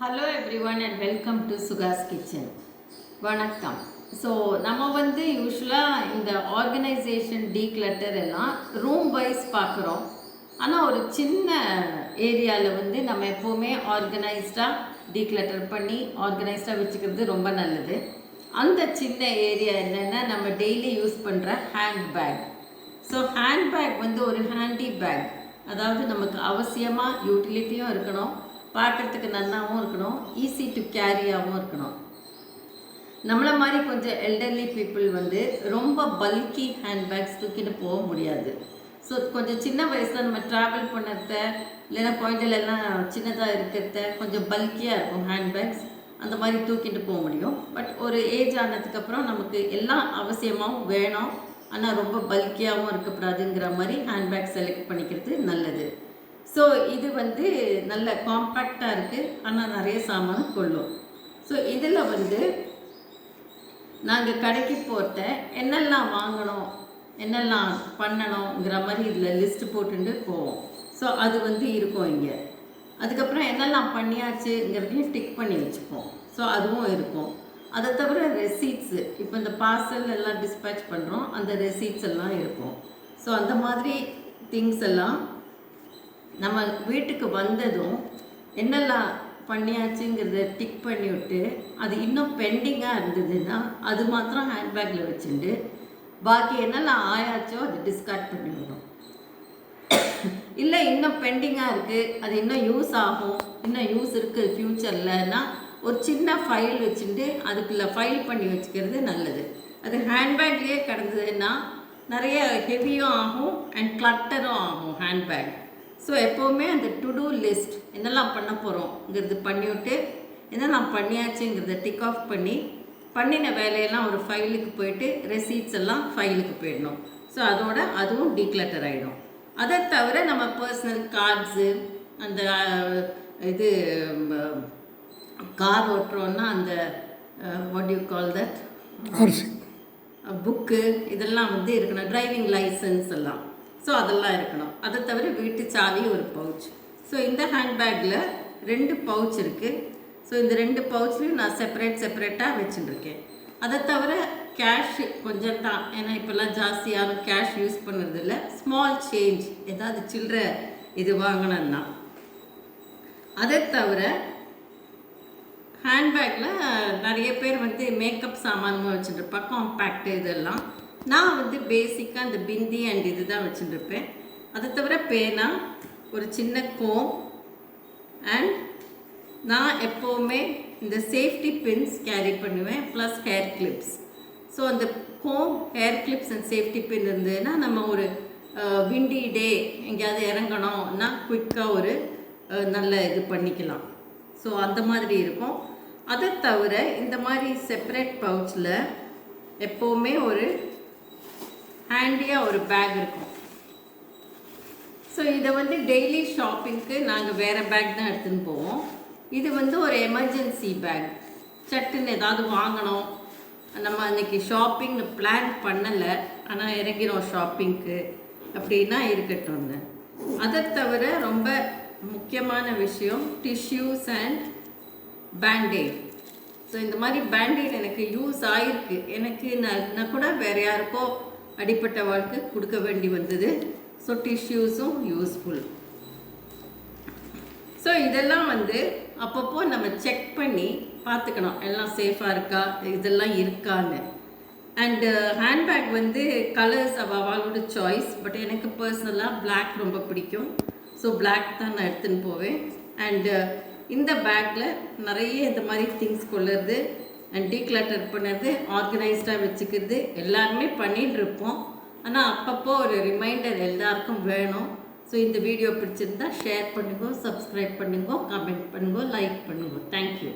Hello everyone and welcome to Sugas kitchen வணக்கம். So நம்ம வந்து யூஸ்வலாக இந்த ஆர்கனைசேஷன் டீக்ளட்டர் எல்லாம் ரூம் வைஸ் பார்க்குறோம். ஆனால் ஒரு சின்ன ஏரியாவில் வந்து நம்ம எப்போவுமே ஆர்கனைஸ்டாக டீக்ளட்டர் பண்ணி ஆர்கனைஸ்டாக வச்சுக்கிறது ரொம்ப நல்லது. அந்த சின்ன ஏரியா என்னென்னா நம்ம டெய்லி யூஸ் பண்ணுற hand bag so hand bag வந்து ஒரு ஹேண்டி பேக் அதாவது நமக்கு அவசியமாக யூட்டிலிட்டியும் இருக்கணும். பார்க்குறதுக்கு நல்லாவும் இருக்கணும். ஈஸி டு கேரியாகவும் இருக்கணும். நம்மளை மாதிரி கொஞ்சம் எல்டர்லி பீப்புள் வந்து ரொம்ப பல்கி ஹேண்ட்பேக்ஸ் தூக்கிட்டு போக முடியாது. ஸோ கொஞ்சம் சின்ன வயசில் நம்ம ட்ராவல் பண்ணுறத இல்லைன்னா குழந்தைகளெல்லாம் சின்னதாக இருக்கிறத கொஞ்சம் பல்கியாக இருக்கும் ஹேண்ட்பேக்ஸ் அந்த மாதிரி தூக்கிட்டு போக முடியும். பட் ஒரு ஏஜ் ஆனதுக்கப்புறம் நமக்கு எல்லாம் அவசியமாகவும் வேணும். ஆனால் ரொம்ப பல்கியாகவும் இருக்கக்கூடாதுங்கிற மாதிரி ஹேண்ட்பேக் செலக்ட் பண்ணிக்கிறது நல்லது. ஸோ இது வந்து நல்ல காம்பேக்டாக இருக்குது ஆனால் நிறைய சாமான் கொள்ளும். ஸோ இதில் வந்து நாங்கள் கடைக்கு போட்ட என்னெல்லாம் வாங்கணும் என்னெல்லாம் பண்ணணுங்கிற மாதிரி இதில் லிஸ்ட்டு போட்டுட்டு போவோம். ஸோ அது வந்து இருக்கும் இங்கே. அதுக்கப்புறம் என்னெல்லாம் பண்ணியாச்சுங்கிறதையும் டிக் பண்ணி வச்சுப்போம். ஸோ அதுவும் இருக்கும். அதை தவிர ரெசீட்ஸு இப்போ இந்த பார்சல் எல்லாம் டிஸ்பேச் பண்ணுறோம் அந்த ரெசீட்ஸ் எல்லாம் இருக்கும். ஸோ அந்த மாதிரி திங்ஸ் எல்லாம் நம்ம வீட்டுக்கு வந்ததும் என்னெல்லாம் பண்ணியாச்சுங்கிறத டிக் பண்ணி விட்டு அது இன்னும் பெண்டிங்காக இருந்ததுன்னா அது மாத்திரம் ஹேண்ட்பேக்கில் வச்சுட்டு பாக்கி என்னெல்லாம் ஆயாச்சோ அது டிஸ்கார்ட் பண்ணிவிடும் இல்லை இன்னும் பெண்டிங்காக இருக்குது அது இன்னும் யூஸ் ஆகும் இன்னும் யூஸ் இருக்குது ஃப்யூச்சர்லன்னா ஒரு சின்ன ஃபைல் வச்சுட்டு அதுக்குள்ளே ஃபைல் பண்ணி வச்சுக்கிறது நல்லது. அது ஹேண்ட்பேக்லேயே கிடந்ததுன்னா நிறைய ஹெவியும் ஆகும் அண்ட் கிளட்டரும் ஆகும் ஹேண்ட்பேக் ஸோ எப்போவுமே அந்த டு டூ லிஸ்ட் என்னெல்லாம் பண்ண போகிறோங்கிறது பண்ணிவிட்டு என்னெல்லாம் பண்ணியாச்சுங்கிறத டிக் ஆஃப் பண்ணி பண்ணின வேலையெல்லாம் ஒரு ஃபைலுக்கு போயிட்டு ரெசீட்ஸ் எல்லாம் ஃபைலுக்கு போயிடணும். ஸோ அதோட அதுவும் டீக்ளட்டர் ஆகிடும் அதை தவிர நம்ம பர்சனல் கார்ட்ஸு அந்த இது கார் ஓட்டுறோன்னா அந்த what you call that book இதெல்லாம் வந்து இருக்கணும். டிரைவிங் லைசன்ஸ் எல்லாம். ஸோ அதெல்லாம் இருக்கணும். அதை தவிர வீட்டு சாவி ஒரு பவுச் ஸோ இந்த ஹேண்ட்பேக்கில் ரெண்டு பவுச் இருக்குது ஸோ இந்த ரெண்டு பவுச்லையும் நான் செப்பரேட் செப்பரேட்டாக வச்சுட்டுருக்கேன். அதை தவிர கேஷ் கொஞ்சம் தான். ஏன்னா இப்போல்லாம் ஜாஸ்தியான கேஷ் யூஸ் பண்ணுறது இல்லை ஸ்மால் சேஞ்ச் ஏதாவது சில்லற இது வாங்கணும்னா அதை தவிர ஹேண்ட்பேக்கில் நிறைய பேர் வந்து மேக்கப் சாமானும் வச்சுட்டுருப்பேன் காம்பேக்ட் இதெல்லாம். நான் வந்து பேசிக்காக அந்த பிந்தி அண்ட் இது தான் வச்சுட்டுருப்பேன் அதை தவிர பேனா ஒரு சின்ன கோம் அண்ட் நான் எப்போவுமே இந்த சேஃப்டி பின்ஸ் கேரி பண்ணுவேன் ப்ளஸ் ஹேர் கிளிப்ஸ் ஸோ அந்த comb hair clips and safety pin இருந்ததுன்னா நம்ம ஒரு விண்டி டே எங்கேயாவது இறங்கணும்னா குயிக்காக ஒரு நல்ல இது பண்ணிக்கலாம். ஸோ அந்த மாதிரி இருக்கும். அதை தவிர இந்த மாதிரி செப்பரேட் பவுச்சில் எப்போவுமே ஒரு ஹேண்டியாக ஒரு பேக் இருக்கும். ஸோ இதை வந்து டெய்லி ஷாப்பிங்க்கு நாங்கள் வேறு பேக் தான் எடுத்துன்னு போவோம். இது வந்து ஒரு எமர்ஜென்சி பேக் சட்டுன்னு ஏதாவது வாங்கணும். நம்ம அன்றைக்கி ஷாப்பிங்னு பிளான் பண்ணலை. ஆனால் இறங்கிறோம் ஷாப்பிங்க்கு அப்படின்னா இருக்கட்டும்ங்க. அதை தவிர ரொம்ப முக்கியமான விஷயம் டிஷ்யூஸ் அண்ட் பேண்டேட் ஸோ இந்த மாதிரி பேண்டேட் எனக்கு யூஸ் ஆகிருக்கு எனக்கு நான் நான் கூட வேறு யாருக்கோ அடிப்பட்ட வாழ்க்கை கொடுக்க வேண்டி வந்தது. ஸோ டிஷ்யூஸும் யூஸ்ஃபுல் ஸோ இதெல்லாம் வந்து அப்பப்போ நம்ம செக் பண்ணி பார்த்துக்கணும். எல்லாம் சேஃபாக இருக்கா? இதெல்லாம் இருக்கான்னு. அண்டு ஹேண்ட்பேக் uh, வந்து கலர்ஸ் அவளோட சாய்ஸ் பட் எனக்கு பர்சனலாக பிளாக் ரொம்ப பிடிக்கும். ஸோ பிளாக் தான் நான் எடுத்துன்னு போவேன். அண்டு uh, இந்த பேக்கில் நிறைய இந்த மாதிரி திங்ஸ் கொள்ளுறது. டீக்ளட்டர் பண்ணுறது ஆர்கனைஸ்டாக வச்சுக்கிறது எல்லாருமே பண்ணிகிட்டு இருப்போம் ஆனால் அப்பப்போ ஒரு ரிமைண்டர் எல்லாருக்கும் வேணும். ஸோ இந்த வீடியோ பிடிச்சிருந்தா ஷேர் பண்ணுங்க சப்ஸ்கிரைப் பண்ணுங்க கமெண்ட் பண்ணுங்க லைக் பண்ணுங்க. தேங்க்யூ